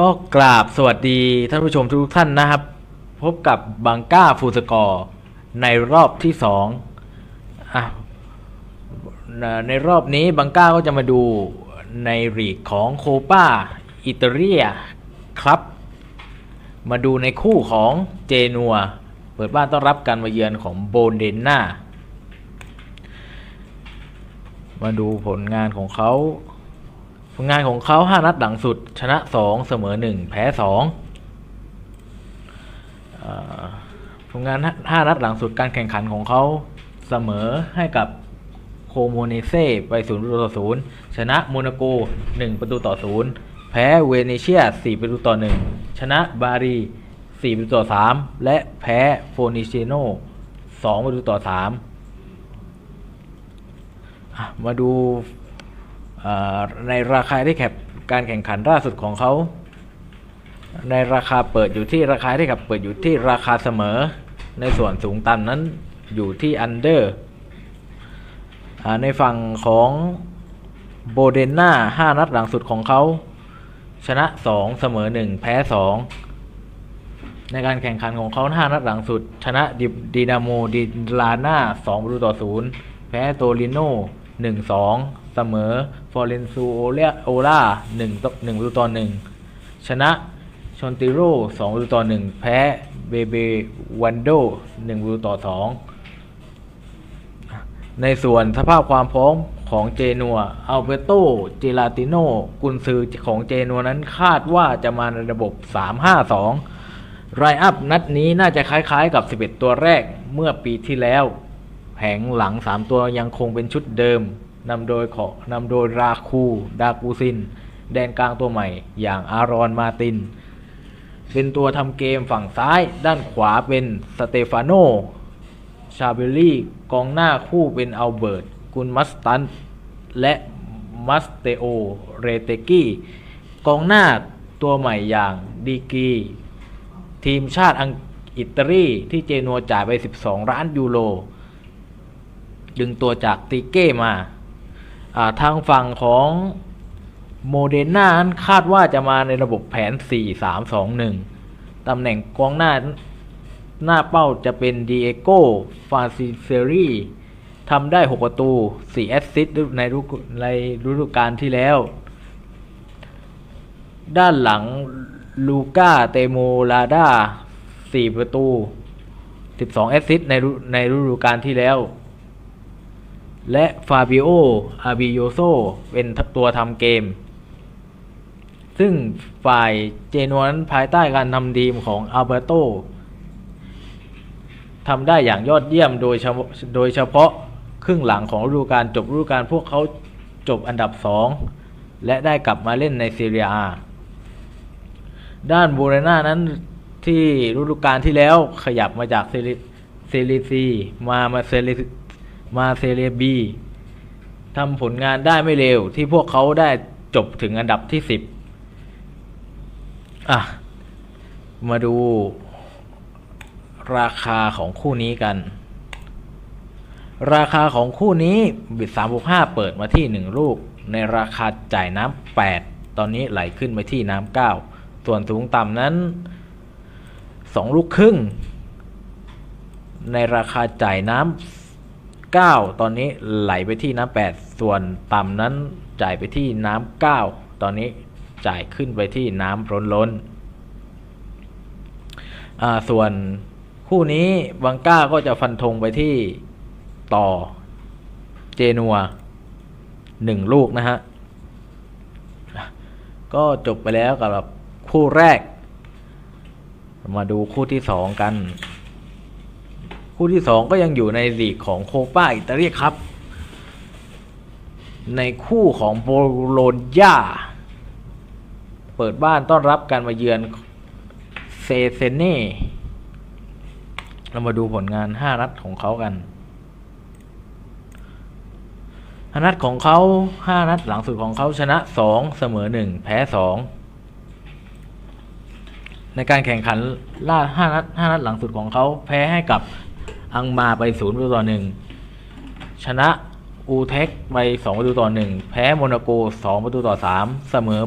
ก็กราบสวัสดีท่านผู้ชมทุกท่านนะครับ พบกับบังก้าฟูสกอร์ในรอบที่สองอะในรอบนี้บังก้าก็จะมาดูในรีกของโคปาอิตาเลียครับ มาดูในคู่ของเจนัว เปิดบ้านต้อนรับการมาเยือนของโบนเดนนามาดูผลงานของเขา ผลงานของเขาห้านัดหลังสุด ชนะสองเสมอหนึ่งแพ้สองผลงานห้านัดหลังสุดการแข่งขันของเขาเสมอให้กับโคโมเนเซ่ไปศูนย์ประตูต่อศูนย์ชนะโมนาโกหนึ่งประตูต่อศูนย์แพ้เวเนเชียสี่ประตูต่อหนึ่งชนะบารีสี่ประตูต่อสามและแพ้โฟนิเชโนสองประตูต่อสามมาดู ในราคาที่แคปการแข่งขันล่าสุดของเขาในราคาเปิดอยู่ที่ราคาที่แคปเปิดอยู่ที่ราคาเสมอ ในส่วนสูงต่ำนั้นอยู่ที่อันเดอร์ในฝั่งของโบเดนนาห้านัดหลังสุดของเขา ชนะ 2 เสมอ 1 แพ้ 2 ในการแข่งขันของเขาห้านัดหลังสุด ชนะดิดีนาโมดิลาน่า2ประตูต่อ 0 แพ้โตริโน 1 2 เสมอฟอเรนซูโอเลโอล่า1ต่อ1ประตูต่อ1ชนะชอนติโร่2ประตูต่อ1แพ้เบเบวันโด1ประตูต่อ 2 ในส่วนสภาพความพร้อมของเจนัวอัลเบโตเจลาติโนกุนซือของเจนัวนั้นคาดว่าจะมาในระบบ 3-5-2ไรอัพนัดนี้น่าจะคล้ายๆกับ 11 ตัวแรกเมื่อปีที่แล้ว ผงหลัง 3 ตัวยังคงเป็นชุดเดิมนำโดยขอนำโดยราคูดากูซิน แดนกลางตัวใหม่ อย่างอารอนมาติน เป็นตัวทำเกมฝั่งซ้าย ด้านขวาเป็นสเตฟานโน ชาเบลลี่ กองหน้าคู่เป็นอัลเบิร์ต กุนมัสตัน และมัสเตโอ เรเตกี้ กองหน้าตัวใหม่อย่างดีกีทีมชาติอังอิตาลีที่เจนัวจ่ายไป 12 ล้านยูโร ดึงตัวจากติเก้มาทางฝั่งของโมเดนานั้นคาดว่าจะมาในระบบแผน 4-3-2-1 ตำแหน่งกองหน้าหน้าเป้าจะเป็นดีเอโกฟาซิเซรีทำได้ 6 ประตู 4 แอสซิสต์ในฤดูในฤดูกาลที่แล้ว ด้านหลังลูก้าเตโมลาดา 4 ประตู 12 แอสซิสต์ในในฤดูกาลที่แล้ว และฟาบิโอ อาบิโยโซ เป็นตัวทำเกม ซึ่งฝ่ายเจนวนั้นภายใต้การทำทีมของอัลเบโตทำได้อย่างยอดเยี่ยมโดยเฉพาะโดยเฉพาะครึ่งหลังของฤดูกาลจบฤดูกาลพวกเขาจบอันดับ 2 และได้กลับมาเล่นในซีเรียอาด้านบูเรน่านั้นที่ฤดูกาลที่แล้วขยับมาจากเซรีเซรีซีมามาเซรี มาเซเรียบีทำผลงานได้ไม่เร็ว ที่พวกเขาได้จบถึงอันดับที่10อะ มาดูราคาของคู่นี้กัน ราคาของคู่นี้บิด365 เปิดมาที่ 1 ลูก ในราคาจ่ายน้ำ8 ตอนนี้ไหลขึ้นไปที่น้ำ9 ส่วนสูงต่ำนั้น 2 ลูกครึ่ง ในราคาจ่ายน้ำ 9 ตอนนี้ไหลไปที่น้ำ8ส่วนต่ำนั้นจ่ายไปที่น้ำ9 ตอนนี้จ่ายขึ้นไปที่น้ำล้นล้นอ่าส่วนคู่นี้บังก้าก็จะฟันธงไปที่ต่อเจนัวหนึ่งลูกนะฮะ ก็จบไปแล้วกับคู่แรก มาดูคู่ที่สองกัน คู่ที่สองก็ยังอยู่ในลีกของโคปาอิตาลีครับ ในคู่ของโบโลญญาเปิดบ้านต้อนรับการมาเยือนเซเซเน่ เรามาดูผลงาน 5 นัดของเขากันห้านัดของเขา5นัดหลังสุดของเขาชนะ2เสมอ1แพ้2ในการแข่งขันล่า5นัด5นัดหลังสุดของเขาแพ้ให้กับ อังมาไป0ประตูต่อ1ชนะอูเทคไป2ประตูต่อ1แพ้โมนาโก2ประตูต่อ3เสมอ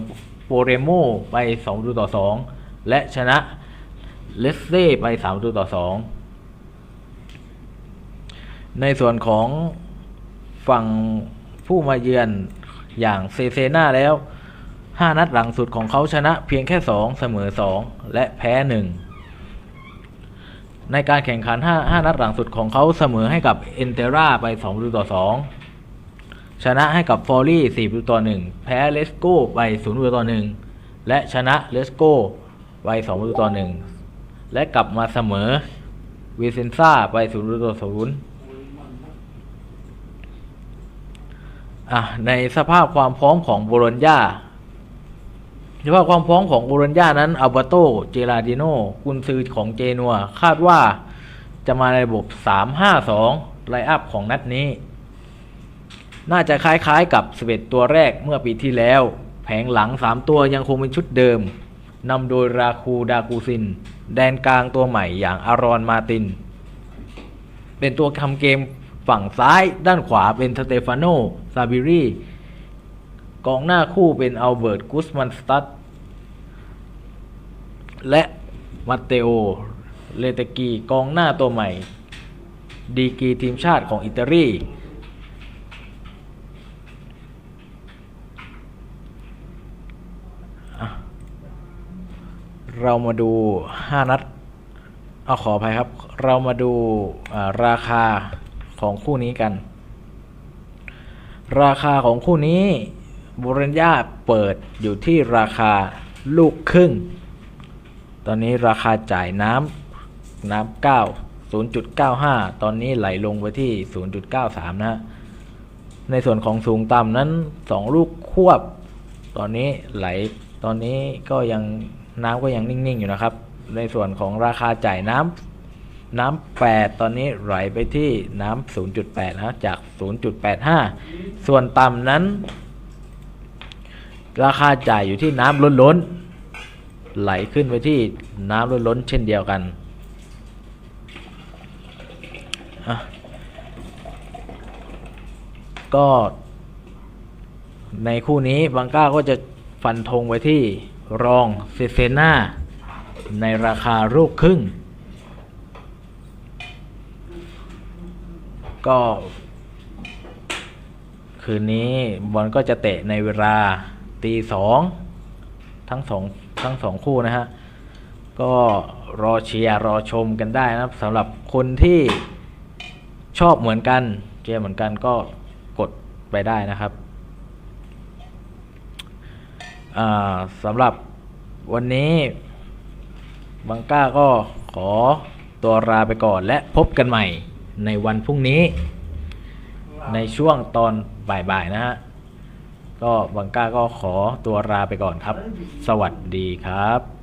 โปเรโมไป2ประตูต่อ2และชนะเลสเซ่ไป3ประตูต่อ2ในส่วนของฝั่งผู้มาเยือนอย่างเซเซนาแล้ว 5 นัดหลังสุดของเขาชนะเพียงแค่ 2 เสมอ 2 และแพ้ 1 ในการแข่งขัน 5 5 นัดหลังสุดของเขาเสมอให้กับเอนเตราไป2ประตูต่อ 2 ชนะให้กับฟอรี่4ประตูต่อ 1 แพ้เลสโก้ไป0ประตูต่อ 1 และชนะเลสโก้ไป2ประตูต่อ 1 และกลับมาเสมอวิเซนซ่าไป0ประตูต่อ0อะในสภาพความพร้อมของโบโลญญา สภาพความพร้อมของโบโลญญานั้นอัลเบโต เจลาดิโนกุนซือของเจนัว คาดว่าจะมาในระบบ 3-5-2 ไลอัพของนัดนี้ น่าจะคล้ายๆกับ 11 ตัวแรกเมื่อปีที่แล้ว แผงหลัง 3 ตัวยังคงเป็นชุดเดิมนำโดยราคูดากูซิน แดนกลางตัวใหม่อย่างอารอนมาติน เป็นตัวทำเกมฝั่งซ้ายด้านขวาเป็นสเตฟานโนซาบิรี กองหน้าคู่เป็นอัลเบิร์ตกุสมันสตัดและมาเตโอ เลเตกีกองหน้าตัวใหม่ ดีกีทีมชาติของอิตาลีเรามาดู 5 นัด เอาขออภัยครับ เรามาดูาราคาของคู่นี้กัน ราคาของคู่นี้ บูรัญญาเปิดอยู่ที่ราคาลูกครึ่ง ตอนนี้ราคาจ่ายน้ำน้ำเก้า0.95 ตอนนี้ไหลลงไปที่ 0.93 นะฮะ ในส่วนของสูงต่ำนั้น 2 ลูกควบ ตอนนี้ไหล ตอนนี้ก็ยังน้ำก็ยังนิ่ง ๆ อยู่นะครับ ในส่วนของราคาจ่ายน้ำน้ำ 8 ตอนนี้ไหลไปที่น้ำ 0.8 นะ จาก 0.85 ส่วนต่ำนั้น ราคาจ่ายอยู่ที่น้ำล้นๆ ไหลขึ้นไปที่น้ำล้นๆ เช่นเดียวกัน ก็ ในคู่นี้บังก้าก็จะฟันธงไปที่รองเซเซนาในราคาลูกครึ่ง ก็ คืนนี้บอลก็จะเตะในเวลา ตีสองทั้งสองทั้งสองคู่นะฮะ ก็รอเชียร์รอชมกันได้นะครับสำหรับคนที่ชอบเหมือนกันเชียร์เหมือนกันก็กดไปได้นะครับสำหรับวันนี้บังก้าก็ขอตัวลาไปก่อนและพบกันใหม่ในวันพรุ่งนี้ ในช่วงตอนบ่ายๆนะฮะ ก็บังก้าก็ขอตัวลาไปก่อนครับ สวัสดีครับ